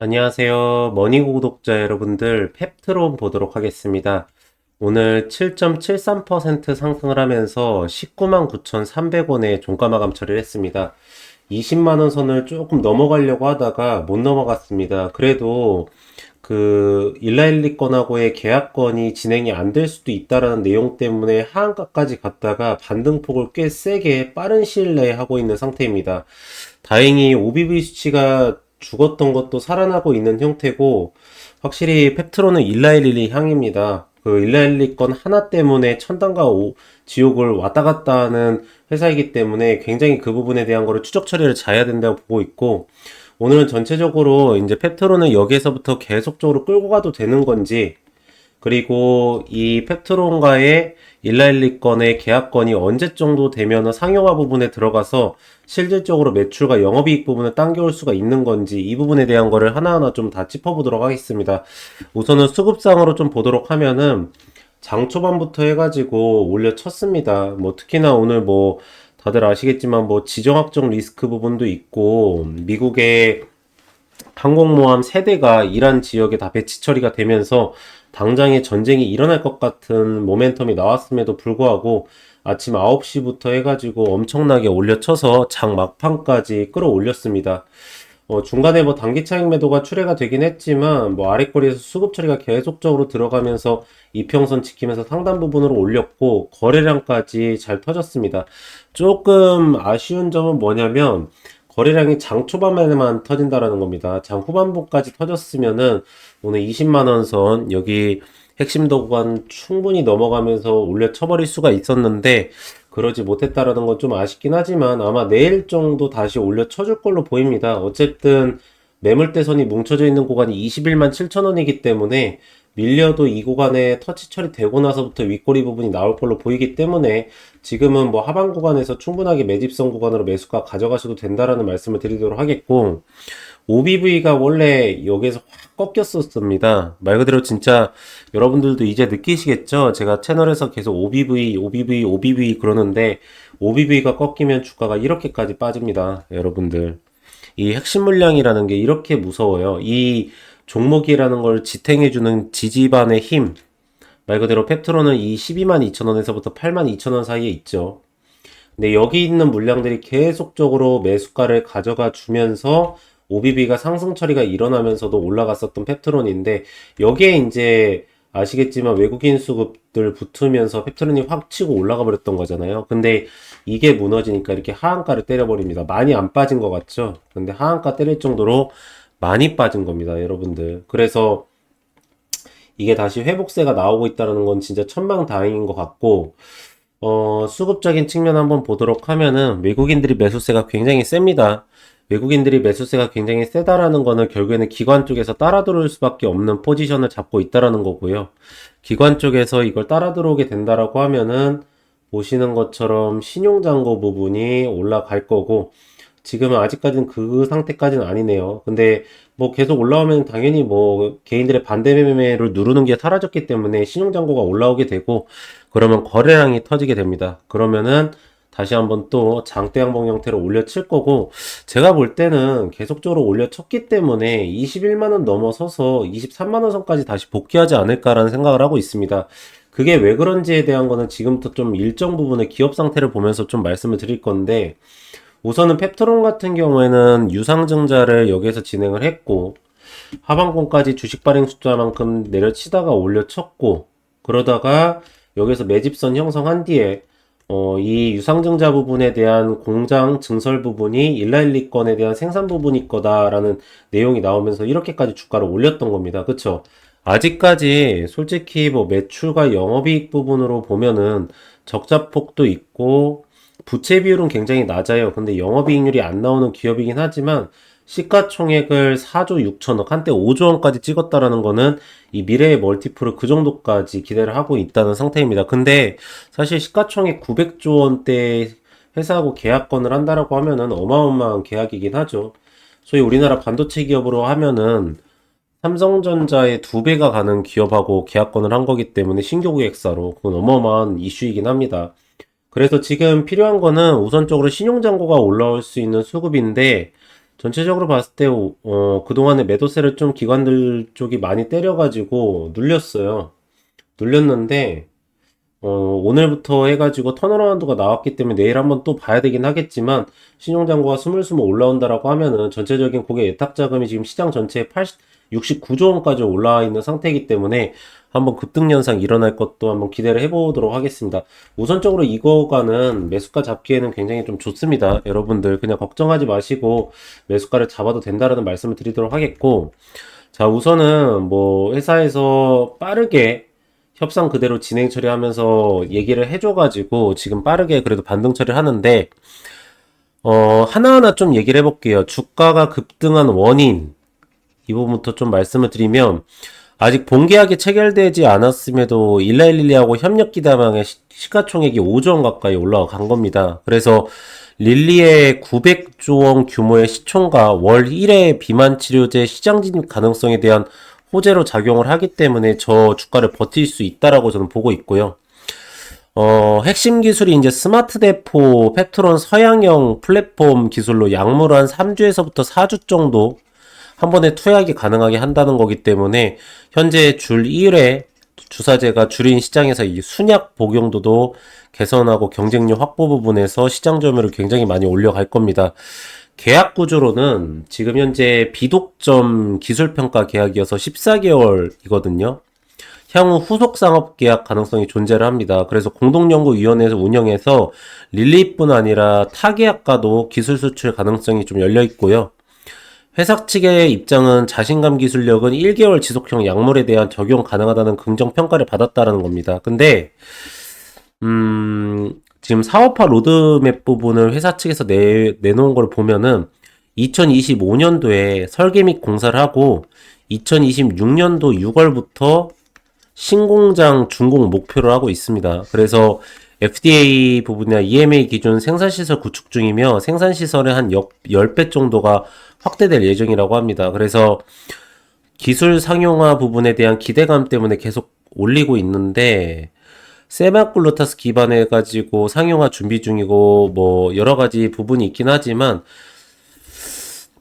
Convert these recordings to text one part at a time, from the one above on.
안녕하세요. 머니고 구독자 여러분들, 펩트론 보도록 하겠습니다. 오늘 7.73% 상승을 하면서 19만 9,300원에 종가 마감 처리를 했습니다. 20만원 선을 조금 넘어가려고 하다가 못 넘어갔습니다. 그래도 그 일라일리 건하고의 계약건이 진행이 안 될 수도 있다라는 내용 때문에 하한가까지 갔다가 반등폭을 꽤 세게 빠른 시일 내에 하고 있는 상태입니다. 다행히 OBV 수치가 죽었던 것도 살아나고 있는 형태고 확실히 펩트로는 일라일리 향입니다. 그 일라일리 건 하나 때문에 천당과 오- 지옥을 왔다 갔다 하는 회사이기 때문에 굉장히 그 부분에 대한 거를 추적 처리를 잘해야 된다고 보고 있고 오늘은 전체적으로 이제 펩트로는 여기에서부터 계속적으로 끌고 가도 되는 건지 그리고 이 펩트론과의 일라일리 건의 계약건이 언제 정도 되면 상용화 부분에 들어가서 실질적으로 매출과 영업이익 부분을 당겨올 수가 있는 건지 이 부분에 대한 거를 하나하나 좀 다 짚어보도록 하겠습니다. 우선은 수급상으로 좀 보도록 하면은 장 초반부터 해가지고 올려 쳤습니다. 뭐 특히나 오늘 뭐 다들 아시겠지만 뭐 지정학적 리스크 부분도 있고 미국의 항공모함 세대가 이란 지역에 다 배치 처리가 되면서 당장에 전쟁이 일어날 것 같은 모멘텀이 나왔음에도 불구하고 아침 9시부터 해가지고 엄청나게 올려쳐서 장 막판까지 끌어올렸습니다. 어, 중간에 뭐 단기 차익 매도가 출회가 되긴 했지만 뭐 아랫거리에서 수급 처리가 계속적으로 들어가면서 이평선 지키면서 상단 부분으로 올렸고 거래량까지 잘 터졌습니다. 조금 아쉬운 점은 뭐냐면 거래량이 장 초반에만 터진다라는 겁니다. 장 후반부까지 터졌으면은 오늘 20만 원 선 여기 핵심 도구간 충분히 넘어가면서 올려 쳐버릴 수가 있었는데 그러지 못했다라는 건 좀 아쉽긴 하지만 아마 내일 정도 다시 올려 쳐줄 걸로 보입니다. 어쨌든 매물대선이 뭉쳐져 있는 구간이 21만 7천 원이기 때문에 밀려도 이 구간에 터치 처리되고 나서부터 윗꼬리 부분이 나올 걸로 보이기 때문에 지금은 뭐 하방 구간에서 충분하게 매집성 구간으로 매수가 가져가셔도 된다라는 말씀을 드리도록 하겠고 OBV가 원래 여기에서 확 꺾였었습니다. 말 그대로 진짜 여러분들도 이제 느끼시겠죠? 제가 채널에서 계속 OBV, OBV, OBV 그러는데 OBV가 꺾이면 주가가 이렇게까지 빠집니다. 여러분들. 이 핵심 물량이라는 게 이렇게 무서워요. 이 종목이라는 걸 지탱해주는 지지반의 힘. 말 그대로 펩트로는 이 12만 2천 원에서부터 8만 2천 원 사이에 있죠. 근데 여기 있는 물량들이 계속적으로 매수가를 가져가 주면서 OBB가 상승 처리가 일어나면서도 올라갔었던 펩트론인데 여기에 이제 아시겠지만 외국인 수급들 붙으면서 펩트론이 확 치고 올라가 버렸던 거잖아요. 근데 이게 무너지니까 이렇게 하한가를 때려버립니다. 많이 안 빠진 것 같죠? 근데 하한가 때릴 정도로 많이 빠진 겁니다, 여러분들. 그래서 이게 다시 회복세가 나오고 있다는 건 진짜 천만다행인 것 같고 어, 수급적인 측면 한번 보도록 하면은 외국인들이 매수세가 굉장히 셉니다. 외국인들이 매수세가 굉장히 세다라는 거는 결국에는 기관 쪽에서 따라 들어올 수밖에 없는 포지션을 잡고 있다라는 거고요. 기관 쪽에서 이걸 따라 들어오게 된다라고 하면은 보시는 것처럼 신용잔고 부분이 올라갈 거고 지금은 아직까지는 그 상태까지는 아니네요. 근데 뭐 계속 올라오면 당연히 뭐 개인들의 반대 매매를 누르는 게 사라졌기 때문에 신용잔고가 올라오게 되고 그러면 거래량이 터지게 됩니다. 그러면은 다시 한번 또 장대 양봉 형태로 올려칠 거고 제가 볼 때는 계속적으로 올려쳤기 때문에 21만 원 넘어서서 23만 원 선까지 다시 복귀하지 않을까라는 생각을 하고 있습니다. 그게 왜 그런지에 대한 거는 지금부터 좀 일정 부분의 기업 상태를 보면서 좀 말씀을 드릴 건데 우선은 펩트론 같은 경우에는 유상증자를 여기에서 진행을 했고 하방권까지 주식 발행 숫자만큼 내려치다가 올려쳤고 그러다가 여기서 매집선 형성한 뒤에 어, 이 유상증자 부분에 대한 공장 증설 부분이 일라일리 건에 대한 생산 부분이 거다라는 내용이 나오면서 이렇게까지 주가를 올렸던 겁니다. 그쵸? 아직까지 솔직히 뭐 매출과 영업이익 부분으로 보면은 적자폭도 있고 부채 비율은 굉장히 낮아요. 근데 영업이익률이 안 나오는 기업이긴 하지만 시가총액을 4조 6천억, 한때 5조 원까지 찍었다라는 거는 이 미래의 멀티플을 그 정도까지 기대를 하고 있다는 상태입니다. 근데 사실 시가총액 900조 원대 회사하고 계약건을 한다라고 하면은 어마어마한 계약이긴 하죠. 소위 우리나라 반도체 기업으로 하면은 삼성전자의 두 배가 가는 기업하고 계약건을 한 거기 때문에 신규 고객사로 그건 어마어마한 이슈이긴 합니다. 그래서 지금 필요한 거는 우선적으로 신용잔고가 올라올 수 있는 수급인데 전체적으로 봤을 때, 어, 그동안에 매도세를 좀 기관들 쪽이 많이 때려가지고 눌렸어요. 눌렸는데, 어, 오늘부터 해가지고 턴어라운드가 나왔기 때문에 내일 한번 또 봐야 되긴 하겠지만, 신용장고가 스물스물 올라온다라고 하면은 전체적인 고객 예탁 자금이 지금 시장 전체에 80, 69조 원까지 올라와 있는 상태이기 때문에 한번 급등 현상 일어날 것도 한번 기대를 해보도록 하겠습니다. 우선적으로 이거가는 매수가 잡기에는 굉장히 좀 좋습니다. 여러분들 그냥 걱정하지 마시고 매수가를 잡아도 된다라는 말씀을 드리도록 하겠고 자 우선은 뭐 회사에서 빠르게 협상 그대로 진행 처리하면서 얘기를 해줘가지고 지금 빠르게 그래도 반등 처리를 하는데 어 하나하나 좀 얘기를 해볼게요. 주가가 급등한 원인 이 부분부터 좀 말씀을 드리면 아직 본계약이 체결되지 않았음에도 일라일릴리하고 협력 시- 시가총액이 5조 원 가까이 올라간 겁니다. 그래서 릴리의 900조 원 규모의 시총과 월 1회 비만 치료제 시장 진입 가능성에 대한 호재로 작용을 하기 때문에 저 주가를 버틸 수 있다라고 저는 보고 있고요. 어, 핵심 기술이 이제 스마트 대포 펩트론 서양형 플랫폼 기술로 약물을 한 3주에서부터 4주 정도 한 번에 투약이 가능하게 한다는 거기 때문에 현재 줄 1회 주사제가 줄인 시장에서 이 순약 복용도도 개선하고 경쟁력 확보 부분에서 시장 점유율을 굉장히 많이 올려갈 겁니다. 계약 구조로는 지금 현재 비독점 기술평가 계약이어서 14개월이거든요. 향후 후속 상업 계약 가능성이 존재를 합니다. 그래서 공동연구위원회에서 운영해서 릴리뿐 아니라 타 계약과도 기술 수출 가능성이 좀 열려 있고요. 회사 측의 입장은 자신감 기술력은 1개월 지속형 약물에 대한 적용 가능하다는 긍정 평가를 받았다는 겁니다. 근데 음, 지금 사업화 로드맵 부분을 회사 측에서 내, 내놓은 걸 보면은 2025년도에 설계 및 공사를 하고 2026년도 6월부터 신공장 준공 목표를 하고 있습니다. 그래서 FDA 부분이나 EMA 기준 생산시설 구축 중이며 생산시설의 한 10배 정도가 확대될 예정이라고 합니다. 그래서 기술 상용화 부분에 대한 기대감 때문에 계속 올리고 있는데 세마글루타스 기반해 가지고 상용화 준비 중이고 뭐 여러 가지 부분이 있긴 하지만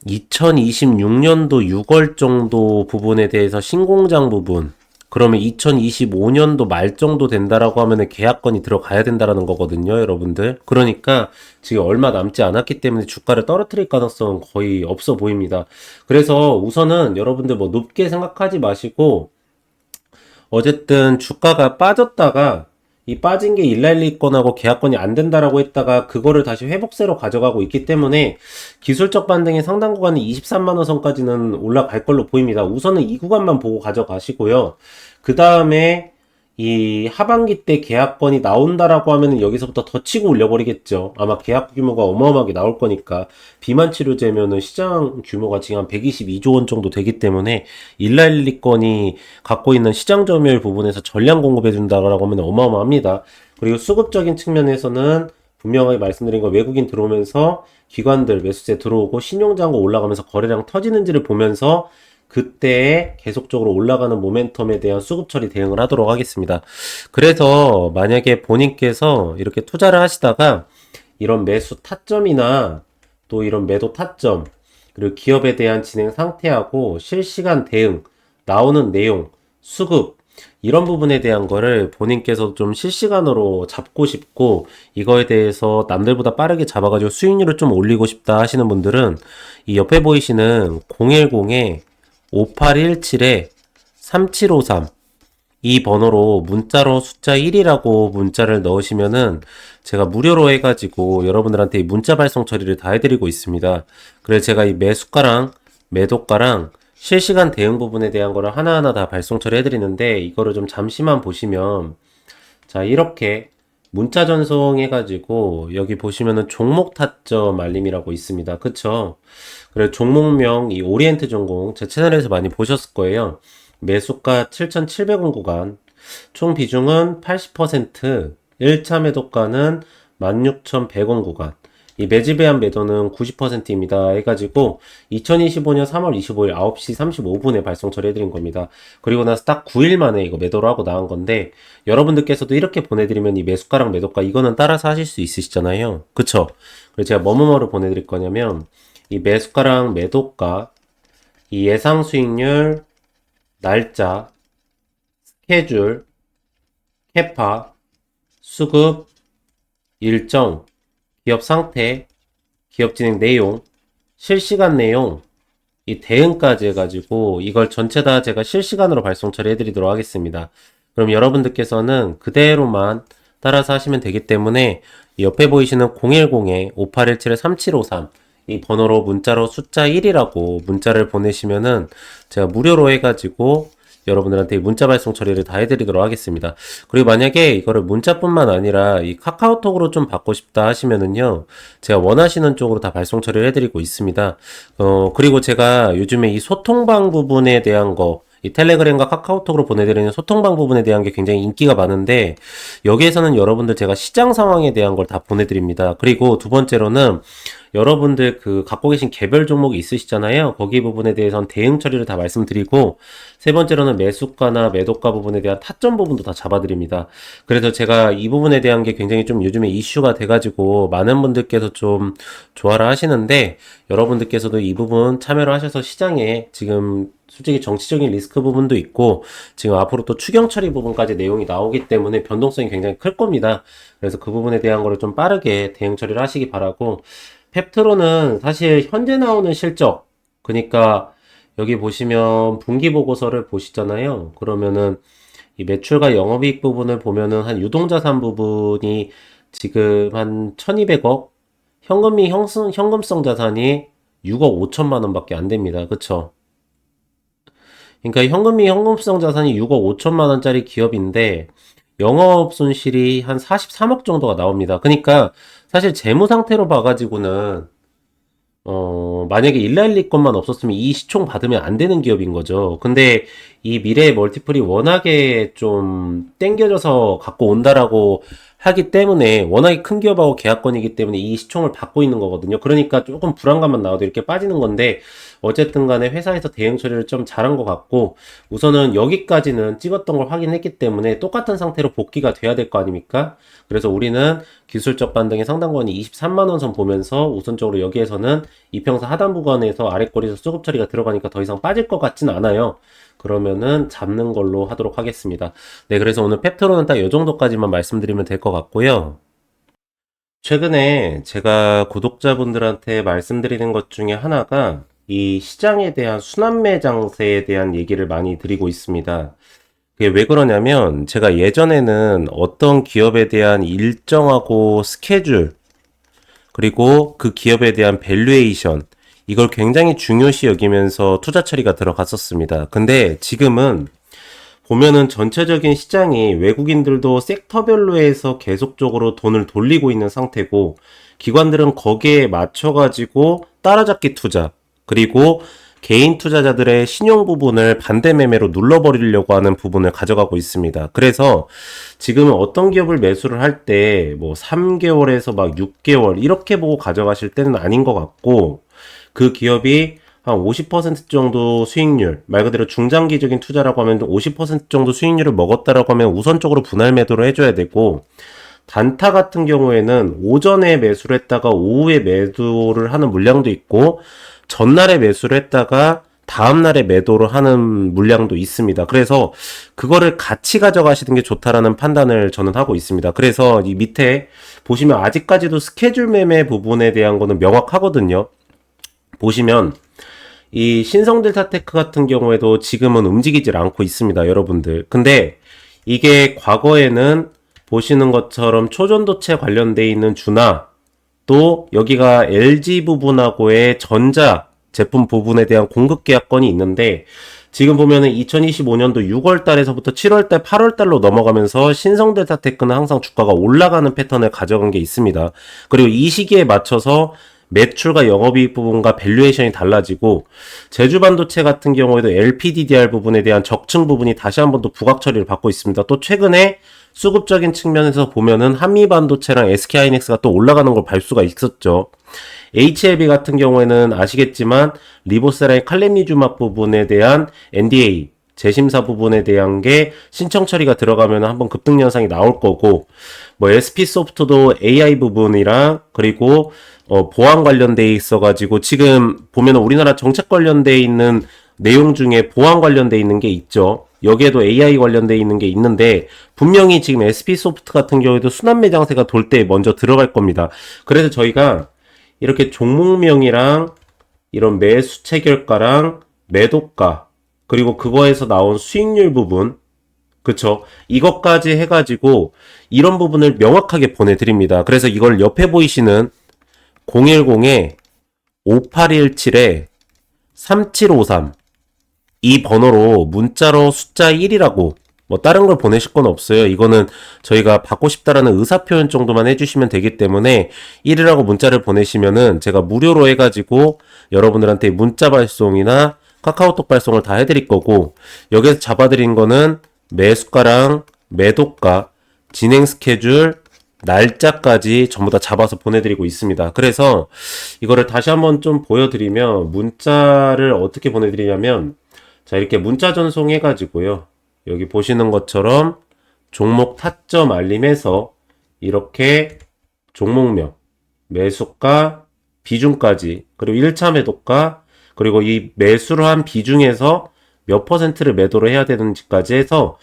2026년도 6월 정도 부분에 대해서 신공장 부분 그러면 2025년도 말 정도 된다라고 하면은 계약건이 들어가야 된다라는 거거든요, 여러분들. 그러니까 지금 얼마 남지 않았기 때문에 주가를 떨어뜨릴 가능성은 거의 없어 보입니다. 그래서 우선은 여러분들 뭐 높게 생각하지 마시고 어쨌든 주가가 빠졌다가 이 빠진 게 일라일리 건하고 계약건이 안 된다라고 했다가 그거를 다시 회복세로 가져가고 있기 때문에 기술적 반등의 상당 구간이 23만 원 선까지는 올라갈 걸로 보입니다. 우선은 이 구간만 보고 가져가시고요. 그 다음에 이 하반기 때 계약건이 나온다라고 하면은 여기서부터 더 치고 올려버리겠죠. 아마 계약 규모가 어마어마하게 나올 거니까 비만 치료제면은 시장 규모가 지금 한 122조 원 정도 되기 때문에 일라일리 건이 갖고 있는 시장 점유율 부분에서 전량 공급해 준다라고 하면 어마어마합니다. 그리고 수급적인 측면에서는 분명하게 말씀드린 거 외국인 들어오면서 기관들 매수세 들어오고 신용장고 올라가면서 거래량 터지는지를 보면서 그때 계속적으로 올라가는 모멘텀에 대한 수급 처리 대응을 하도록 하겠습니다. 그래서 만약에 본인께서 이렇게 투자를 하시다가 이런 매수 타점이나 또 이런 매도 타점 그리고 기업에 대한 진행 상태하고 실시간 대응 나오는 내용 수급 이런 부분에 대한 거를 본인께서 좀 실시간으로 잡고 싶고 이거에 대해서 남들보다 빠르게 잡아가지고 수익률을 좀 올리고 싶다 하시는 분들은 이 옆에 보이시는 010에 5817에 3753 이 번호로 문자로 숫자 1이라고 문자를 넣으시면은 제가 무료로 해가지고 여러분들한테 이 문자 발송 처리를 다 해드리고 있습니다. 그래서 제가 이 매수가랑 매도가랑 실시간 대응 부분에 대한 거를 하나하나 다 발송 처리해드리는데 이거를 좀 잠시만 보시면 자 이렇게 문자 전송해가지고 여기 보시면은 종목 타점 알림이라고 있습니다. 그쵸? 그래 종목명 이 오리엔트 전공 제 채널에서 많이 보셨을 거예요. 매수가 7,700원 구간 총 비중은 80% 1차 매도가는 16,100원 구간 이 매집에 한 매도는 90%입니다. 해가지고 2025년 3월 25일 9시 35분에 발송 처리해드린 겁니다. 그리고 나서 딱 9일 만에 이거 매도를 하고 나온 건데 여러분들께서도 이렇게 보내드리면 이 매수가랑 매도가 이거는 따라서 하실 수 있으시잖아요. 그쵸? 그래서 제가 뭐뭐뭐를 보내드릴 거냐면 이 매수가랑 매도가, 이 예상 수익률, 날짜, 스케줄, 캐파, 수급, 일정, 기업 상태, 기업 진행 내용, 실시간 내용, 이 대응까지 해가지고 이걸 전체 다 제가 실시간으로 발송 처리해드리도록 하겠습니다. 그럼 여러분들께서는 그대로만 따라서 하시면 되기 때문에 옆에 보이시는 010-5817-3753 이 번호로 문자로 숫자 1이라고 문자를 보내시면은 제가 무료로 해가지고 여러분들한테 문자 발송 처리를 다 해드리도록 하겠습니다. 그리고 만약에 이거를 문자뿐만 아니라 이 카카오톡으로 좀 받고 싶다 하시면은요, 제가 원하시는 쪽으로 다 발송 처리를 해드리고 있습니다. 어, 그리고 제가 요즘에 이 소통방 부분에 대한 거, 이 텔레그램과 카카오톡으로 보내드리는 소통방 부분에 대한 게 굉장히 인기가 많은데 여기에서는 여러분들 제가 시장 상황에 대한 걸 다 보내드립니다. 그리고 두 번째로는 여러분들 그 갖고 계신 개별 종목이 있으시잖아요. 거기 부분에 대해서는 대응 처리를 다 말씀드리고 세 번째로는 매수가나 매도가 부분에 대한 타점 부분도 다 잡아드립니다. 그래서 제가 이 부분에 대한 게 굉장히 좀 요즘에 이슈가 돼가지고 많은 분들께서 좀 좋아를 하시는데 여러분들께서도 이 부분 참여를 하셔서 시장에 지금 솔직히 정치적인 리스크 부분도 있고 지금 앞으로 또 추경 처리 부분까지 내용이 나오기 때문에 변동성이 굉장히 클 겁니다. 그래서 그 부분에 대한 거를 좀 빠르게 대응 처리를 하시기 바라고 펩트로는 사실 현재 나오는 실적, 그러니까 여기 보시면 분기 보고서를 보시잖아요. 그러면은 이 매출과 영업이익 부분을 보면은 한 유동자산 부분이 지금 한 1200억, 현금이 형성, 현금성 자산이 6억 5천만 원밖에 안 됩니다. 그쵸? 그러니까 현금이 현금성 자산이 6억 5천만 원짜리 기업인데 영업 손실이 한 43억 정도가 나옵니다. 그러니까 사실 재무 상태로 봐가지고는 어, 만약에 일라일리 것만 없었으면 이 시총 받으면 안 되는 기업인 거죠. 근데 이 미래의 멀티플이 워낙에 좀 땡겨져서 갖고 온다라고 하기 때문에 워낙에 큰 기업하고 계약권이기 때문에 이 시총을 받고 있는 거거든요. 그러니까 조금 불안감만 나와도 이렇게 빠지는 건데 어쨌든 간에 회사에서 대응 처리를 좀 잘한 것 같고 우선은 여기까지는 찍었던 걸 확인했기 때문에 똑같은 상태로 복귀가 돼야 될 거 아닙니까? 그래서 우리는 기술적 반등의 상단권이 23만원 선 보면서 우선적으로 여기에서는 이평선 하단 구간에서 아래꼬리에서 수급 처리가 들어가니까 더 이상 빠질 것 같진 않아요. 그러면은 잡는 걸로 하도록 하겠습니다. 네, 그래서 오늘 펩트로는 딱 이 정도까지만 말씀드리면 될 것 같고요. 최근에 제가 구독자분들한테 말씀드리는 것 중에 하나가 이 시장에 대한 순환매 장세에 대한 얘기를 많이 드리고 있습니다. 그게 왜 그러냐면 제가 예전에는 어떤 기업에 대한 일정하고 스케줄 그리고 그 기업에 대한 밸류에이션 이걸 굉장히 중요시 여기면서 투자 처리가 들어갔었습니다. 근데 지금은 보면은 전체적인 시장이 외국인들도 섹터별로 해서 계속적으로 돈을 돌리고 있는 상태고 기관들은 거기에 맞춰 가지고 따라잡기 투자 그리고 개인 투자자들의 신용 부분을 반대 매매로 눌러버리려고 하는 부분을 가져가고 있습니다. 그래서 지금은 어떤 기업을 매수를 할 때 뭐 3개월에서 막 6개월 이렇게 보고 가져가실 때는 아닌 것 같고 그 기업이 한 50% 정도 수익률, 말 그대로 중장기적인 투자라고 하면 50% 정도 수익률을 먹었다라고 하면 우선적으로 분할 매도를 해줘야 되고, 단타 같은 경우에는 오전에 매수를 했다가 오후에 매도를 하는 물량도 있고, 전날에 매수를 했다가 다음날에 매도를 하는 물량도 있습니다. 그래서 그거를 같이 가져가시는 게 좋다라는 판단을 저는 하고 있습니다. 그래서 이 밑에 보시면 아직까지도 스케줄 매매 부분에 대한 거는 명확하거든요. 보시면 이 신성델타테크 같은 경우에도 지금은 움직이질 않고 있습니다, 여러분들. 근데 이게 과거에는 보시는 것처럼 초전도체 관련돼 있는 주나 또 여기가 LG 부분하고의 전자 제품 부분에 대한 공급 계약권이 있는데 지금 보면은 2025년도 6월 달에서부터 7월 달, 8월 달로 넘어가면서 신성 델타 테크는 항상 주가가 올라가는 패턴을 가져간 게 있습니다. 그리고 이 시기에 맞춰서 매출과 영업이익 부분과 밸류에이션이 달라지고 제주 반도체 같은 경우에도 LPDDR 부분에 대한 적층 부분이 다시 한번더 부각 처리를 받고 있습니다. 또 최근에 수급적인 측면에서 보면은 한미 반도체랑 SK 하이닉스가 또 올라가는 걸 볼 수가 있었죠. HLB 같은 경우에는 아시겠지만 리보세라의 칼렌니주막 부분에 대한 NDA 재심사 부분에 대한 게 신청 처리가 들어가면 한번 급등 현상이 나올 거고 뭐 SP 소프트도 AI 부분이랑 그리고 어 보안 관련돼 있어 가지고 지금 보면 우리나라 정책 관련돼 있는 내용 중에 보안 관련돼 있는 게 있죠. 여기에도 AI 관련돼 있는 게 있는데 분명히 지금 SP 소프트 같은 경우에도 순환 매장세가 돌 때 먼저 들어갈 겁니다. 그래서 저희가 이렇게 종목명이랑 이런 매수 체결가랑 매도가 그리고 그거에서 나온 수익률 부분 그쵸 이것까지 해가지고 이런 부분을 명확하게 보내드립니다. 그래서 이걸 옆에 보이시는 010에 5817에 3753 이 번호로 문자로 숫자 1이라고 뭐 다른 걸 보내실 건 없어요. 이거는 저희가 받고 싶다라는 의사 표현 정도만 해주시면 되기 때문에 1이라고 문자를 보내시면은 제가 무료로 해가지고 여러분들한테 문자 발송이나 카카오톡 발송을 다 해드릴 거고 여기서 잡아드린 거는 매수가랑 매도가 진행 스케줄 날짜까지 전부 다 잡아서 보내드리고 있습니다. 그래서 이거를 다시 한번 좀 보여드리면 문자를 어떻게 보내드리냐면 자 이렇게 문자 전송 해가지고요. 여기 보시는 것처럼 종목 타점 알림해서 이렇게 종목명, 매수가, 비중까지 그리고 1차 매도가 그리고 이 매수를 한 비중에서 몇 퍼센트를 매도를 해야 되는지까지 해서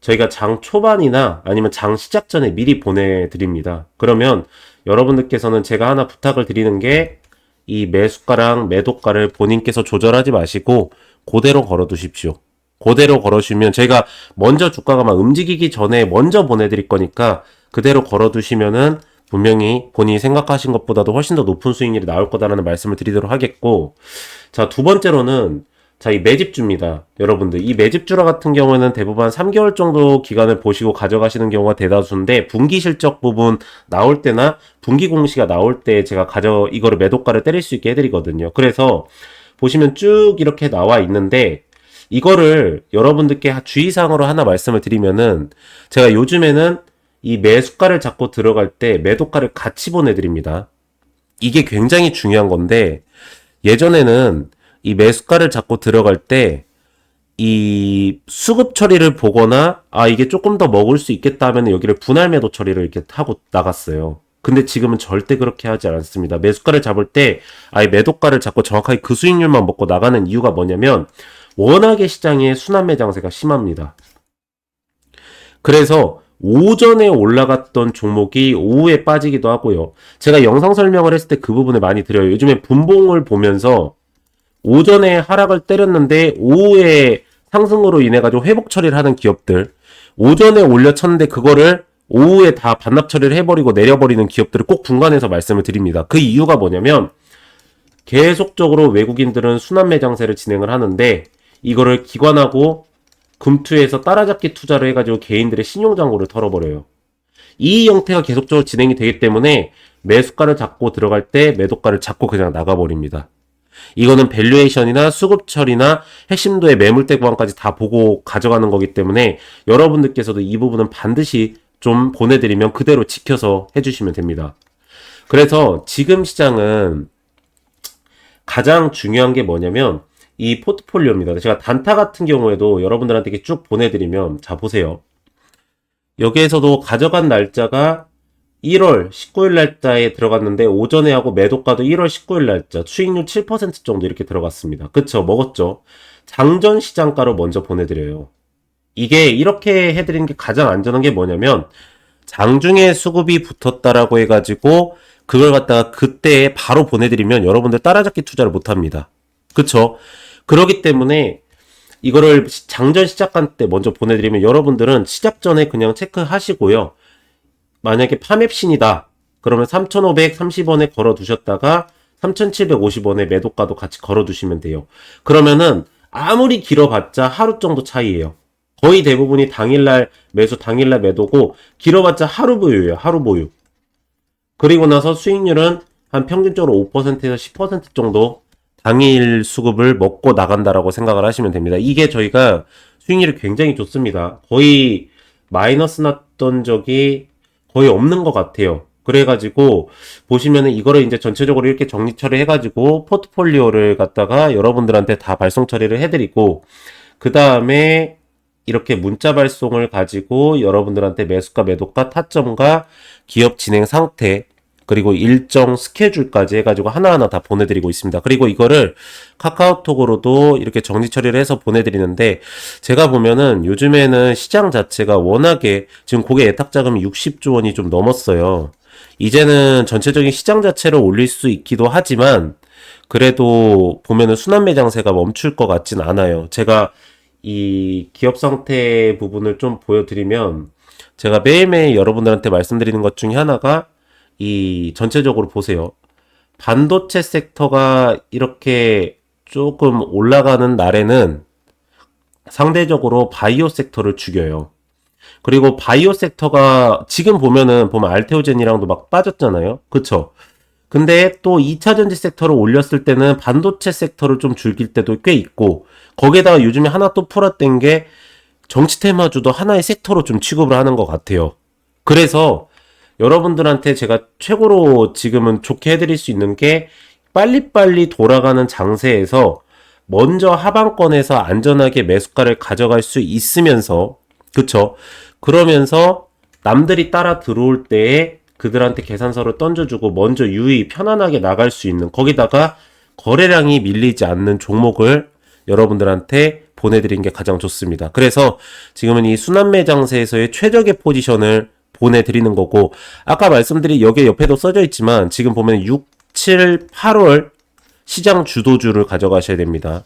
저희가 장 초반이나 아니면 장 시작 전에 미리 보내드립니다. 그러면 여러분들께서는 제가 하나 부탁을 드리는 게 이 매수가랑 매도가를 본인께서 조절하지 마시고 그대로 걸어 두십시오. 그대로 걸어주시면 저희가 먼저 주가가 막 움직이기 전에 먼저 보내드릴 거니까 그대로 걸어 두시면은 분명히 본인이 생각하신 것보다도 훨씬 더 높은 수익률이 나올 거다라는 말씀을 드리도록 하겠고 자 두 번째로는 자, 이 매집주입니다. 여러분들, 이 매집주라 같은 경우에는 대부분 한 3개월 정도 기간을 보시고 가져가시는 경우가 대다수인데, 분기 실적 부분 나올 때나 분기 공시가 나올 때 제가 가져, 이거를 매도가를 때릴 수 있게 해드리거든요. 그래서 보시면 쭉 이렇게 나와 있는데, 이거를 여러분들께 주의사항으로 하나 말씀을 드리면은, 제가 요즘에는 이 매수가를 잡고 들어갈 때 매도가를 같이 보내드립니다. 이게 굉장히 중요한 건데, 예전에는 이 매수가를 잡고 들어갈 때 이 수급 처리를 보거나 아 이게 조금 더 먹을 수 있겠다 하면 여기를 분할 매도 처리를 이렇게 하고 나갔어요. 근데 지금은 절대 그렇게 하지 않습니다. 매수가를 잡을 때 아예 매도가를 잡고 정확하게 그 수익률만 먹고 나가는 이유가 뭐냐면 워낙에 시장에 순환 매 장세가 심합니다. 그래서 오전에 올라갔던 종목이 오후에 빠지기도 하고요. 제가 영상 설명을 했을 때 그 부분을 많이 드려요. 요즘에 분봉을 보면서 오전에 하락을 때렸는데 오후에 상승으로 인해 가지고 회복 처리를 하는 기업들 오전에 올려쳤는데 그거를 오후에 다 반납 처리를 해버리고 내려버리는 기업들을 꼭 분간해서 말씀을 드립니다. 그 이유가 뭐냐면 계속적으로 외국인들은 순환 매장세를 진행을 하는데 이거를 기관하고 금투에서 따라잡기 투자를 해가지고 개인들의 신용장고를 털어버려요. 이 형태가 계속적으로 진행이 되기 때문에 매수가를 잡고 들어갈 때 매도가를 잡고 그냥 나가버립니다. 이거는 밸류에이션이나 수급 처리나 핵심도의 매물대 구간까지 다 보고 가져가는 거기 때문에 여러분들께서도 이 부분은 반드시 좀 보내드리면 그대로 지켜서 해주시면 됩니다. 그래서 지금 시장은 가장 중요한 게 뭐냐면 이 포트폴리오입니다. 제가 단타 같은 경우에도 여러분들한테 쭉 보내드리면 자 보세요. 여기에서도 가져간 날짜가 1월 19일 날짜에 들어갔는데 오전에 하고 매도가도 1월 19일 날짜 수익률 7% 정도 이렇게 들어갔습니다. 그쵸? 먹었죠? 장전 시장가로 먼저 보내드려요. 이게 이렇게 해드리는 게 가장 안전한 게 뭐냐면 장중에 수급이 붙었다라고 해가지고 그걸 갖다가 그때 바로 보내드리면 여러분들 따라잡기 투자를 못합니다. 그쵸? 그러기 때문에 이거를 장전 시작한 때 먼저 보내드리면 여러분들은 시작 전에 그냥 체크하시고요. 만약에 파맵신이다. 그러면 3,530원에 걸어 두셨다가 3,750원에 매도가도 같이 걸어 두시면 돼요. 그러면은 아무리 길어봤자 하루 정도 차이예요. 거의 대부분이 당일날 매수 당일날 매도고 길어봤자 하루 보유예요. 하루 보유. 그리고 나서 수익률은 한 평균적으로 5%에서 10% 정도 당일 수급을 먹고 나간다라고 생각을 하시면 됩니다. 이게 저희가 수익률이 굉장히 좋습니다. 거의 마이너스 났던 적이 거의 없는 것 같아요. 그래가지고 보시면은 이거를 이제 전체적으로 이렇게 정리 처리해가지고 포트폴리오를 갖다가 여러분들한테 다 발송 처리를 해드리고 그 다음에 이렇게 문자 발송을 가지고 여러분들한테 매수가 매도가 타점과 기업 진행 상태 그리고 일정 스케줄까지 해가지고 하나하나 다 보내드리고 있습니다. 그리고 이거를 카카오톡으로도 이렇게 정리 처리를 해서 보내드리는데 제가 보면은 요즘에는 시장 자체가 워낙에 지금 고객 예탁 자금이 60조 원이 좀 넘었어요. 이제는 전체적인 시장 자체를 올릴 수 있기도 하지만 그래도 보면은 순환 매장세가 멈출 것 같진 않아요. 제가 이 기업 상태 부분을 좀 보여드리면 제가 매일매일 여러분들한테 말씀드리는 것 중에 하나가 이 전체적으로 보세요. 반도체 섹터가 이렇게 조금 올라가는 날에는 상대적으로 바이오 섹터를 죽여요. 그리고 바이오 섹터가 지금 보면은 보면 알테오젠이랑도 막 빠졌잖아요. 그쵸? 근데 또 2차 전지 섹터를 올렸을 때는 반도체 섹터를 좀 즐길 때도 꽤 있고 거기에다가 요즘에 하나 또 풀었던 게 정치 테마주도 하나의 섹터로 좀 취급을 하는 것 같아요. 그래서 여러분들한테 제가 최고로 지금은 좋게 해드릴 수 있는 게 빨리빨리 돌아가는 장세에서 먼저 하방권에서 안전하게 매수가를 가져갈 수 있으면서 그쵸? 그러면서 남들이 따라 들어올 때에 그들한테 계산서를 던져주고 먼저 유의 편안하게 나갈 수 있는 거기다가 거래량이 밀리지 않는 종목을 여러분들한테 보내드린 게 가장 좋습니다. 그래서 지금은 이 순환매 장세에서의 최적의 포지션을 보내드리는 거고 아까 말씀드린 여기 옆에도 써져 있지만 지금 보면 6, 7, 8월 시장 주도주를 가져가셔야 됩니다.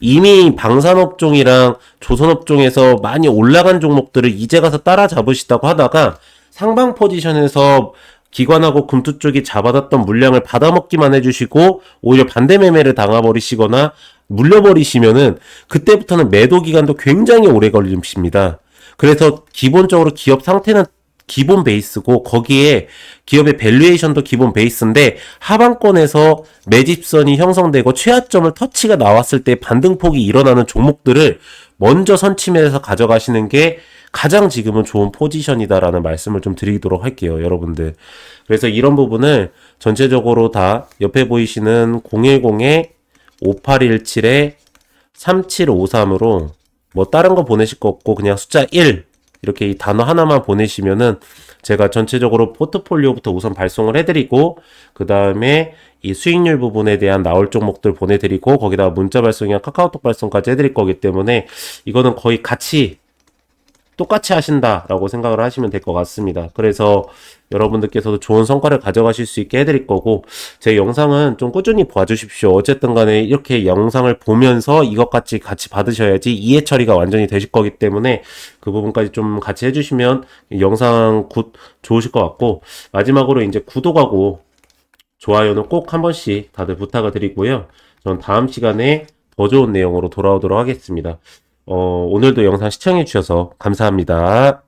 이미 방산업종이랑 조선업종에서 많이 올라간 종목들을 이제 가서 따라잡으시다고 하다가 상방 포지션에서 기관하고 금투 쪽이 잡아놨던 물량을 받아먹기만 해주시고 오히려 반대 매매를 당해버리시거나 물려버리시면은 그때부터는 매도 기간도 굉장히 오래 걸리십니다. 그래서 기본적으로 기업 상태는 기본 베이스고 거기에 기업의 밸류에이션도 기본 베이스인데 하방권에서 매집선이 형성되고 최하점을 터치가 나왔을 때 반등폭이 일어나는 종목들을 먼저 선침해서 가져가시는 게 가장 지금은 좋은 포지션이다라는 말씀을 좀 드리도록 할게요, 여러분들. 그래서 이런 부분을 전체적으로 다 옆에 보이시는 010에 5817에 3753으로 뭐 다른 거 보내실 거 없고 그냥 숫자 1 이렇게 이 단어 하나만 보내시면은 제가 전체적으로 포트폴리오부터 우선 발송을 해드리고 그 다음에 이 수익률 부분에 대한 나올 종목들 보내드리고 거기다가 문자 발송이나 카카오톡 발송까지 해드릴 거기 때문에 이거는 거의 같이 똑같이 하신다라고 생각을 하시면 될 것 같습니다. 그래서 여러분들께서도 좋은 성과를 가져가실 수 있게 해드릴 거고 제 영상은 좀 꾸준히 봐주십시오. 어쨌든 간에 이렇게 영상을 보면서 이것같이 같이 받으셔야지 이해 처리가 완전히 되실 거기 때문에 그 부분까지 좀 같이 해주시면 영상 굿 좋으실 것 같고 마지막으로 이제 구독하고 좋아요는 꼭 한 번씩 다들 부탁을 드리고요. 전 다음 시간에 더 좋은 내용으로 돌아오도록 하겠습니다. 어, 오늘도 영상 시청해 주셔서 감사합니다.